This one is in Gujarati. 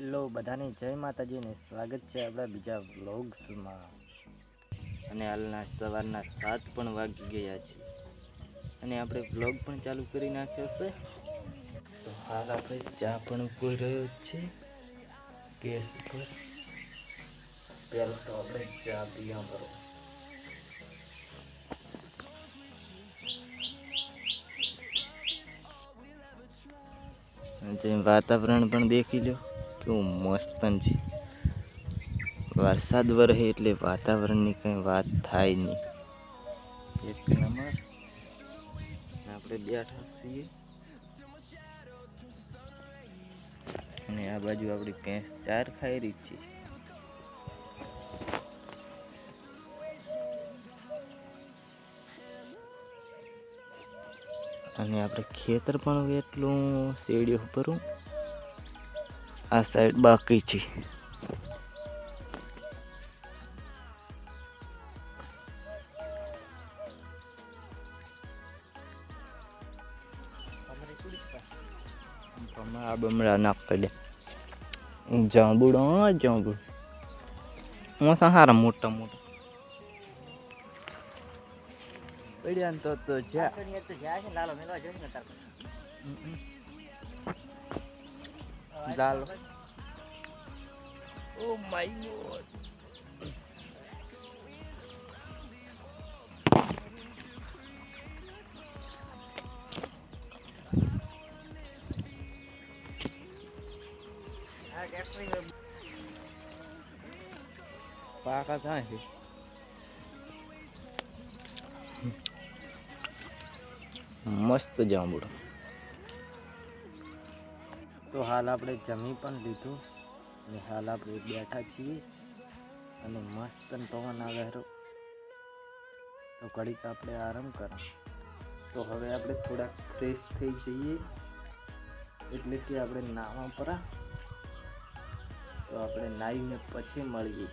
હેલો બધાને, જય માતાજીને સ્વાગત છે આપણા બીજા વ્લોગ્સમાં. અને હાલના સવારના સાત પણ વાગી ગયા છે. અને આપણે વ્લોગ પણ ચાલુ કરી નાખ્યો છે. તો હાલ આપણે ચા પણ ઉકળી રહ્યો છે, ગેસ ઉપર. પહેલાં તો આપણે ચા પીવા ભરો જેમ વાતાવરણ પણ દેખી લો કેવું મસ્ત છે. વરસાદ વરહે એટલે વાતાવરણની કંઈ વાત થાય નહીં એક નંબર. આપણે બેઠા છીએ. અને આ બાજુ આપણી ભેંસ ચાર ખાઈ રહી છે. અને આપણે ખેતર પણ એટલું શેડીઓ ઉપર આ સાઈડ બાકી છે આ બમડા નાખ દે જાંબુડો હા જાંબુડ હું સારા મોટા મોટા પડ્યા ને તો તો જા લાલો ઓ my god. પાકા થાય છે મસ્ત જાંબુડો. તો હાલ આપણે જમી પણ લીધું. અને હાલ આપણે બેઠા છીએ અને મસ્ત પવન આવે હરો. તો ઘડીક આપણે આરામ કરો તો હવે આપણે થોડાક ફ્રેશ થઈ જઈએ. એટલે કે આપણે નાવા પરા. તો આપણે નાહીને પછી મળીએ.